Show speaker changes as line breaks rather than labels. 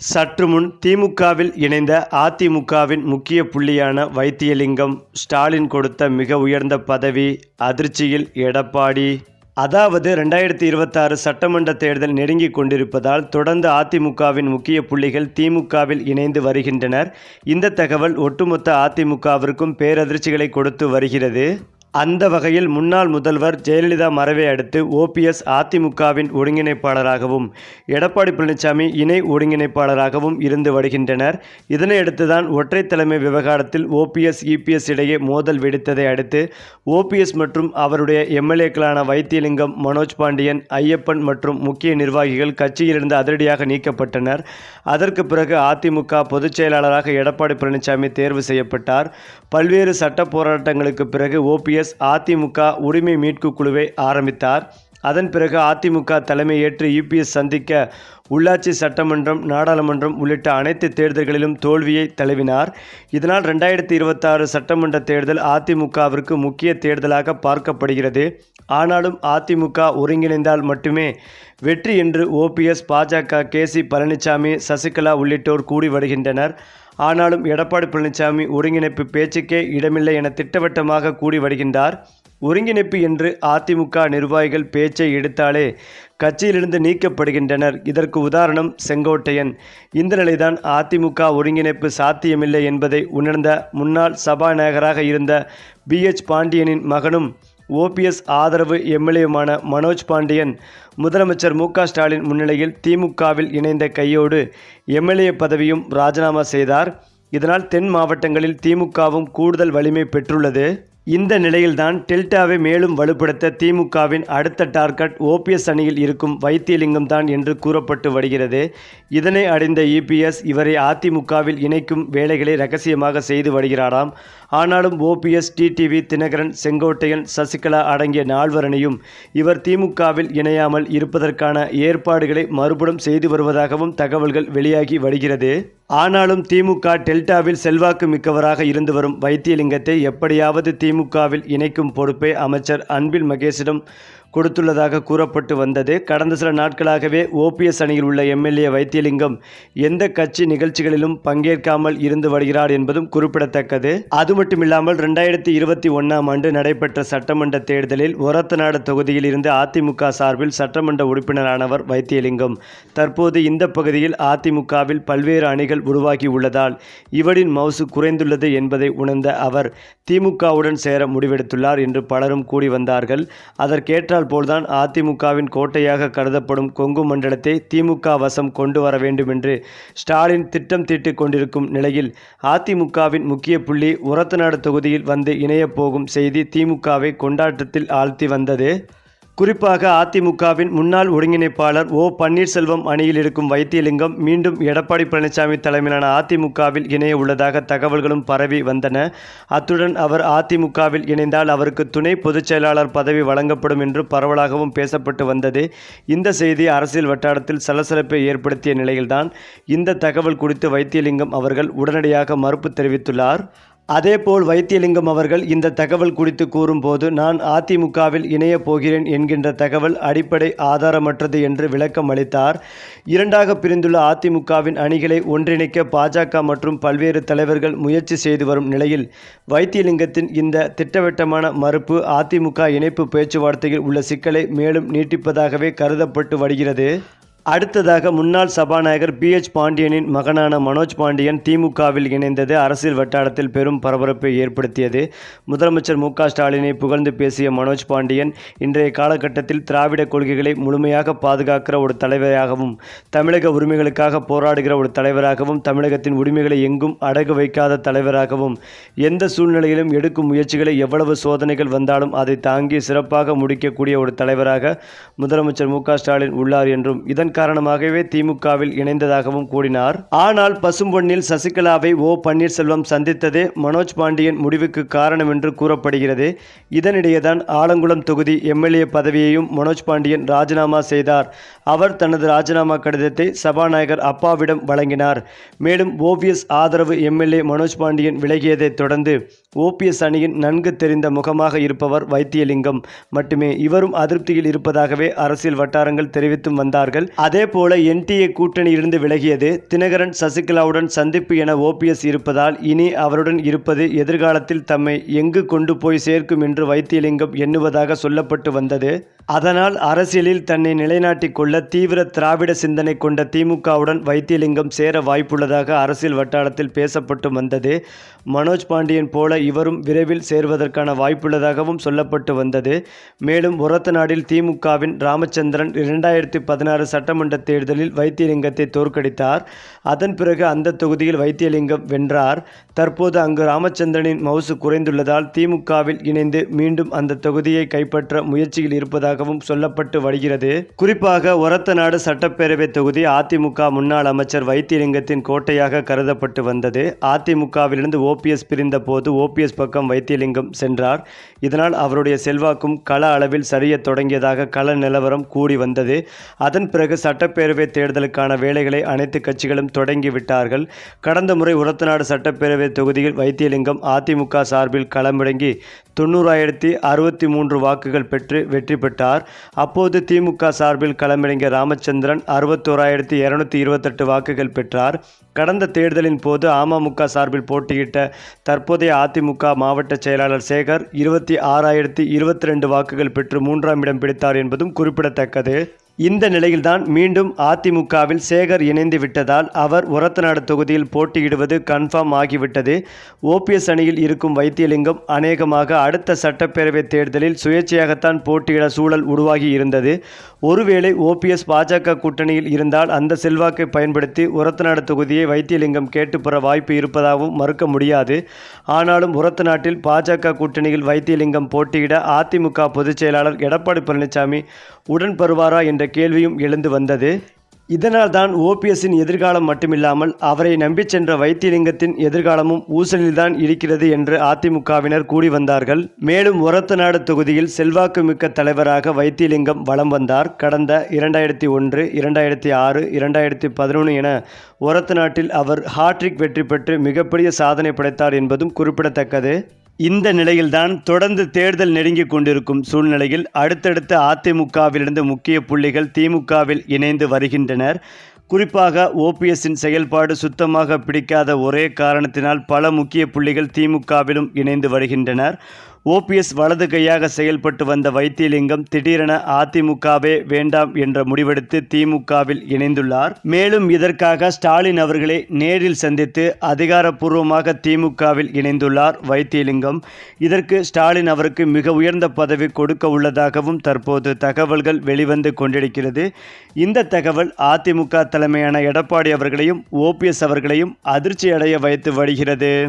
சற்று முன் திமுகவில் இணைந்த அதிமுகவின் முக்கிய புள்ளியான வைத்தியலிங்கம் ஸ்டாலின் கொடுத்த மிக உயர்ந்த பதவி அதிர்ச்சியில் எடப்பாடி. அதாவது ரெண்டாயிரத்தி இருபத்தாறு சட்டமன்ற தேர்தல் நெருங்கிக் கொண்டிருப்பதால் தொடர்ந்து அதிமுகவின் முக்கிய புள்ளிகள் திமுகவில் இணைந்து வருகின்றனர். இந்த தகவல் ஒட்டுமொத்த அதிமுகவிற்கும் பேரதிர்ச்சிகளை கொடுத்து வருகிறது. அந்த வகையில் முன்னாள் முதல்வர் ஜெயலலிதா மறைவை அடுத்து ஓபிஎஸ் அதிமுகவின் ஒருங்கிணைப்பாளராகவும் எடப்பாடி பழனிசாமி இணை ஒருங்கிணைப்பாளராகவும் இருந்து வருகின்றனர். இதனையடுத்துதான் ஒற்றை தலைமை விவகாரத்தில் ஓபிஎஸ் இபிஎஸ் இடையே மோதல் வெடித்ததை அடுத்து ஓபிஎஸ் மற்றும் அவருடைய எம்எல்ஏக்களான வைத்தியலிங்கம் மனோஜ் பாண்டியன் ஐயப்பன் மற்றும் முக்கிய நிர்வாகிகள் கட்சியிலிருந்து அதிரடியாக நீக்கப்பட்டனர். அதற்கு பிறகு அதிமுக பொதுச் செயலாளராக எடப்பாடி பழனிசாமி தேர்வு செய்யப்பட்டார். பல்வேறு சட்ட போராட்டங்களுக்கு பிறகு ஓபிஎஸ் அதிமுக உரிமை மீட்பு குழுவை ஆரம்பித்தார். அதன் பிறகு அதிமுக தலைமை ஏற்று யுபிஎஸ் சந்திக்க உள்ளாட்சி சட்டமன்றம் நாடாளுமன்றம் உள்ளிட்ட அனைத்து தேர்தல்களிலும் தோல்வியை தழுவினார். இதனால் ரெண்டாயிரத்தி இருபத்தாறு சட்டமன்ற தேர்தல் அதிமுகவிற்கு முக்கிய தேர்தலாக பார்க்கப்படுகிறது. ஆனாலும் அதிமுக ஒருங்கிணைந்தால் மட்டுமே வெற்றி என்று ஓபிஎஸ் பாஜக கே சி பழனிசாமி சசிகலா உள்ளிட்டோர் கூடி வருகின்றனர். ஆனாலும் எடப்பாடி பழனிசாமி ஒருங்கிணைப்பு பேச்சுக்கே இடமில்லை என திட்டவட்டமாக கூடி வருகின்றார். ஒருங்கிணைப்பு என்று அதிமுக நிர்வாகிகள் பேச்சை எடுத்தாலே கட்சியிலிருந்து நீக்கப்படுகின்றனர். இதற்கு உதாரணம் செங்கோட்டையன். இந்த நிலைதான் அதிமுக ஒருங்கிணைப்பு சாத்தியமில்லை என்பதை உணர்ந்த முன்னாள் சபாநாயகராக இருந்த பிஎச் பாண்டியனின் மகனும் ஓபிஎஸ் ஆதரவு எம்எல்ஏவுமான மனோஜ் பாண்டியன் முதலமைச்சர் மு. க. ஸ்டாலின் முன்னிலையில் திமுகவில் இணைந்த கையோடு எம்எல்ஏ பதவியும் ராஜினாமா செய்தார். இதனால் தென் மாவட்டங்களில் திமுகவும் கூடுதல் வலிமை பெற்றுள்ளது. இந்த நிலையில்தான் டெல்டாவை மேலும் வலுப்படுத்த திமுகவின் அடுத்த டார்கெட் ஓபிஎஸ் அணியில் இருக்கும் வைத்தியலிங்கம் தான் என்று கூறப்பட்டு வருகிறது. இதனை அடைந்த இபிஎஸ் இவரை அதிமுகவில் இணைக்கும் வேலைகளை ரகசியமாக செய்து வருகிறாராம். ஆனாலும் ஓபிஎஸ் டிடிவி தினகரன் செங்கோட்டையன் சசிகலா அடங்கிய நால்வரணியும் இவர் திமுகவில் இணையாமல் இருப்பதற்கான ஏற்பாடுகளை மறுபுறம் செய்து வருவதாகவும் தகவல்கள் வெளியாகி வருகிறது. ஆனாலும் திமுக டெல்டாவில் செல்வாக்கு மிக்கவராக இருந்து வரும் வைத்தியலிங்கத்தை எப்படியாவது திமுகவில் இணைக்கும் பொறுப்பை அமைச்சர் அன்பில் மகேஷிடம் கொடுத்துள்ளதாக கூறப்பட்டு வந்தது. கடந்த சில நாட்களாகவே ஓபிஎஸ் அணியில் உள்ள எம்எல்ஏ வைத்தியலிங்கம் எந்த கட்சி நிகழ்ச்சிகளிலும் பங்கேற்காமல் இருந்து வருகிறார் என்பதும் குறிப்பிடத்தக்கது. அது மட்டுமில்லாமல் ரெண்டாயிரத்தி இருபத்தி ஒன்றாம் ஆண்டு நடைபெற்ற சட்டமன்ற தேர்தலில் ஒரத்தநாடு தொகுதியில் இருந்து அதிமுக சார்பில் சட்டமன்ற உறுப்பினரானவர் வைத்தியலிங்கம். தற்போது இந்த பகுதியில் அதிமுகவில் பல்வேறு அணிகள் உருவாகி உள்ளதால் இவரின் மவுசு குறைந்துள்ளது என்பதை உணர்ந்த அவர் திமுகவுடன் சேர முடிவெடுத்துள்ளார் என்று பலரும் கூடி வந்தார்கள். அதற்கேற்றால் போல்தான் அதிமுகவின் கோட்டையாக கருதப்படும் கொங்கு மண்டலத்தை திமுக வசம் கொண்டு வர வேண்டும் என்று ஸ்டாலின் திட்டம் தீட்டிக் கொண்டிருக்கும் நிலையில் அதிமுகவின் முக்கிய புள்ளி உரத்தநாடு தொகுதியில் வந்து இணையப் போகும் செய்தி திமுகவை கொண்டாட்டத்தில் ஆழ்த்தி வந்தது. குறிப்பாக அதிமுகவின் முன்னாள் ஒருங்கிணைப்பாளர் ஓ பன்னீர்செல்வம் அணியில் இருக்கும் வைத்தியலிங்கம் மீண்டும் எடப்பாடி பழனிசாமி தலைமையிலான அதிமுகவில் இணைய உள்ளதாக தகவல்களும் பரவி வந்தன. அத்துடன் அவர் அதிமுகவில் இணைந்தால் அவருக்கு துணை பொதுச் செயலாளர் பதவி வழங்கப்படும் என்று பரவலாகவும் பேசப்பட்டு வந்தது. இந்த செய்தி அரசியல் வட்டாரத்தில் சலசலப்பை ஏற்படுத்திய நிலையில்தான். இந்த தகவல் குறித்து வைத்தியலிங்கம் அவர்கள் உடனடியாக மறுப்பு தெரிவித்துள்ளார். அதேபோல் வைத்தியலிங்கம் அவர்கள் இந்த தகவல் குறித்து கூறும்போது நான் அதிமுகவில் இணையப் போகிறேன் என்கின்ற தகவல் அடிப்படை ஆதாரமற்றது என்று விளக்கம் அளித்தார். இரண்டாக பிரிந்துள்ள அதிமுகவின் அணிகளை ஒன்றிணைக்க பாஜக மற்றும் பல்வேறு தலைவர்கள் முயற்சி செய்து வரும் நிலையில் வைத்தியலிங்கத்தின் இந்த திட்டவட்டமான மறுப்பு அதிமுக இணைப்பு பேச்சுவார்த்தையில் உள்ள சிக்கலை மேலும் நீட்டிப்பதாகவே கருதப்பட்டு வருகிறது. அடுத்ததாக முன்னாள் சபாநாயகர் பிஎச் பாண்டியனின் மகனான மனோஜ் பாண்டியன் திமுகவில் இணைந்தது. அரசியல் வட்டாரத்தில் பெரும் பரபரப்பை ஏற்படுத்தியது. முதலமைச்சர் மு க ஸ்டாலினை புகழ்ந்து பேசிய மனோஜ் பாண்டியன் இன்றைய காலகட்டத்தில் திராவிட கொள்கைகளை முழுமையாக பாதுகாக்கிற ஒரு தலைவராகவும் தமிழக உரிமைகளுக்காக போராடுகிற ஒரு தலைவராகவும் தமிழகத்தின் உரிமைகளை எங்கும் அடகு வைக்காத தலைவராகவும் எந்த சூழ்நிலையிலும் எடுக்கும் முயற்சிகளை எவ்வளவு சோதனைகள் வந்தாலும் அதை தாங்கி சிறப்பாக முடிக்கக்கூடிய ஒரு தலைவராக முதலமைச்சர் மு க ஸ்டாலின் உள்ளார் என்றும் இதன் காரணமாகவே திமுகவில் இணைந்ததாகவும் கூறினார். ஆனால் பசும்பொன்னில் சசிகலாவை ஓ. பன்னீர்செல்வம் சந்தித்ததே மனோஜ் பாண்டியன் முடிவுக்கு காரணம் என்று கூறப்படுகிறது. இதனிடையேதான் ஆலங்குளம் தொகுதி எம்எல்ஏ பதவியையும் மனோஜ் பாண்டியன் ராஜினாமா செய்தார். அவர் தனது ராஜினாமா கடிதத்தை சபாநாயகர் அப்பாவிடம் வழங்கினார். மேலும் ஓபிஎஸ் ஆதரவு எம்எல்ஏ மனோஜ் பாண்டியன் விலகியதைத் தொடர்ந்து ஓபிஎஸ் அணியின் நன்கு தெரிந்த முகமாக இருப்பவர் வைத்தியலிங்கம். மட்டுமே இவரும் அதிருப்தியில் இருப்பதாகவே அரசியல் வட்டாரங்கள் தெரிவித்தும் வந்தார்கள். அதேபோல என்டிஏ கூட்டணியிலிருந்து விலகியது. தினகரன் சசிகலாவுடன் சந்திப்பு என ஓபிஎஸ் இருப்பதால் இனி அவருடன் இருப்பது எதிர்காலத்தில் தம்மை எங்கு கொண்டு போய் சேர்க்கும் என்று வைத்தியலிங்கம் எண்ணுவதாக சொல்லப்பட்டு வந்தது. அதனால் அரசியலில் தன்னை நிலைநாட்டிக் கொள்ள தீவிர திராவிட சிந்தனை கொண்ட திமுகவுடன் வைத்தியலிங்கம் சேர வாய்ப்புள்ளதாக அரசியல் வட்டாரத்தில் பேசப்பட்டு வந்தது. மனோஜ் பாண்டியன் போல இவரும் விரைவில் சேர்வதற்கான வாய்ப்புள்ளதாகவும் சொல்லப்பட்டு வந்தது. மேலும் உரத்த நாடில் திமுகவின் ராமச்சந்திரன் இரண்டாயிரத்தி பதினாறு சட்டமன்ற தேர்தலில் வைத்தியலிங்கத்தை தோற்கடித்தார். அதன் பிறகு அந்த தொகுதியில் வைத்தியலிங்கம் வென்றார். தற்போது அங்கு ராமச்சந்திரனின் மவுசு குறைந்துள்ளதால் திமுகவில் இணைந்து மீண்டும் அந்த தொகுதியை கைப்பற்ற முயற்சியில் இருப்பதாக இருப்பதாகவும் சொல்லப்பட்டு வருகிறது. குறிப்பாக ஒரத்த நாடு சட்டப்பேரவை தொகுதி அதிமுக முன்னாள் அமைச்சர் வைத்தியலிங்கத்தின் கோட்டையாக கருதப்பட்டு வந்தது. அதிமுகவிலிருந்து ஓபிஎஸ் பிரிந்த போது ஓபிஎஸ் பக்கம் வைத்தியலிங்கம் சென்றார். இதனால் அவருடைய செல்வாக்கும் கள அளவில் சரிய தொடங்கியதாக கள நிலவரம் கூடி வந்தது. அதன் பிறகு சட்டப்பேரவை தேர்தலுக்கான வேலைகளை அனைத்து கட்சிகளும் தொடங்கிவிட்டார்கள் கடந்த முறை உரத்தநாடு சட்டப்பேரவை தொகுதியில் வைத்தியலிங்கம் அதிமுக சார்பில் களமிறங்கி தொண்ணூறாயிரத்தி அறுபத்தி மூன்று வாக்குகள் பெற்று வெற்றி பெற்றார். அப்போது திமுக சார்பில் களமிறங்கிய ராமச்சந்திரன் அறுபத்தோராயிரத்தி இருநூத்தி இருபத்தெட்டு வாக்குகள் பெற்றார். கடந்த தேர்தலின் போது அமமுக சார்பில் போட்டியிட்ட தற்போதைய அதிமுக மாவட்ட செயலாளர் சேகர் இருபத்தி ஆறாயிரத்தி இருபத்தி ரெண்டு வாக்குகள் பெற்று மூன்றாம் இடம் பிடித்தார் என்பதும் குறிப்பிடத்தக்கது. இந்த நிலையில்தான் மீண்டும் அதிமுகவில் சேகர் இணைந்து விட்டதால் அவர் உரத்தநாடு தொகுதியில் போட்டியிடுவது கன்ஃபார்ம் ஆகிவிட்டது. ஓபிஎஸ் அணியில் இருக்கும் வைத்தியலிங்கம் அநேகமாக அடுத்த சட்டப்பேரவை தேர்தலில் சுயேட்சையாகத்தான் போட்டியிட சூழல் உருவாகி இருந்தது. ஒருவேளை ஓபிஎஸ் பாஜக கூட்டணியில் இருந்தால் அந்த செல்வாக்கை பயன்படுத்தி உரத்தநாடு தொகுதியை வைத்தியலிங்கம் கேட்டுப்பெற வாய்ப்பு இருப்பதாகவும் மறுக்க முடியாது. ஆனாலும் உரத்தநாட்டில் பாஜக கூட்டணியில் வைத்தியலிங்கம் போட்டியிட அதிமுக பொதுச் செயலாளர் எடப்பாடி பழனிசாமி உடன்பருவாரா என்ற கேள்வியும் எழுந்து வந்தது. இதனால் தான் ஓபிஎஸ்ஸின் எதிர்காலம் மட்டுமில்லாமல் அவரை நம்பிச் சென்ற வைத்தியலிங்கத்தின் எதிர்காலமும் ஊசலில்தான் இருக்கிறது என்று அதிமுகவினர் கூடி வந்தார்கள். மேலும் ஒரத்தநாடு தொகுதியில் செல்வாக்குமிக்க தலைவராக வைத்தியலிங்கம் வலம் வந்தார். கடந்த இரண்டாயிரத்தி ஒன்று இரண்டாயிரத்தி ஆறு இரண்டாயிரத்தி பதினொன்று என ஒரத்தநாட்டில் அவர் ஹாட்ரிக் வெற்றி பெற்று மிகப்பெரிய சாதனை படைத்தார் என்பதும் குறிப்பிடத்தக்கது. இந்த நிலையில்தான் தொடர்ந்து தேர்தல் நெருங்கிக் கொண்டிருக்கும் சூழ்நிலையில் அடுத்தடுத்த அதிமுகவிலிருந்து முக்கிய புள்ளிகள் திமுகவில் இணைந்து வருகின்றனர். குறிப்பாக ஓபிஎஸ்ஸின் செயல்பாடு சுத்தமாக பிடிக்காத ஒரே காரணத்தினால் பல முக்கிய புள்ளிகள் திமுகவிலும் இணைந்து வருகின்றனர். ஓபிஎஸ் வலது கையாக செயல்பட்டு வந்த வைத்தியலிங்கம் திடீரென அதிமுகவே வேண்டாம் என்ற முடிவெடுத்து திமுகவில் இணைந்துள்ளார். மேலும் இதற்காக ஸ்டாலின் அவர்களை நேரில் சந்தித்து அதிகாரப்பூர்வமாக திமுகவில் இணைந்துள்ளார் வைத்தியலிங்கம். இதற்கு ஸ்டாலின் அவருக்கு மிக உயர்ந்த பதவி கொடுக்க உள்ளதாகவும் தற்போது தகவல்கள் வெளிவந்து கொண்டிருக்கிறது. இந்த தகவல் அதிமுக தலைமையான எடப்பாடி அவர்களையும் ஓபிஎஸ் அவர்களையும் அதிர்ச்சி அடைய வைத்து வருகிறது.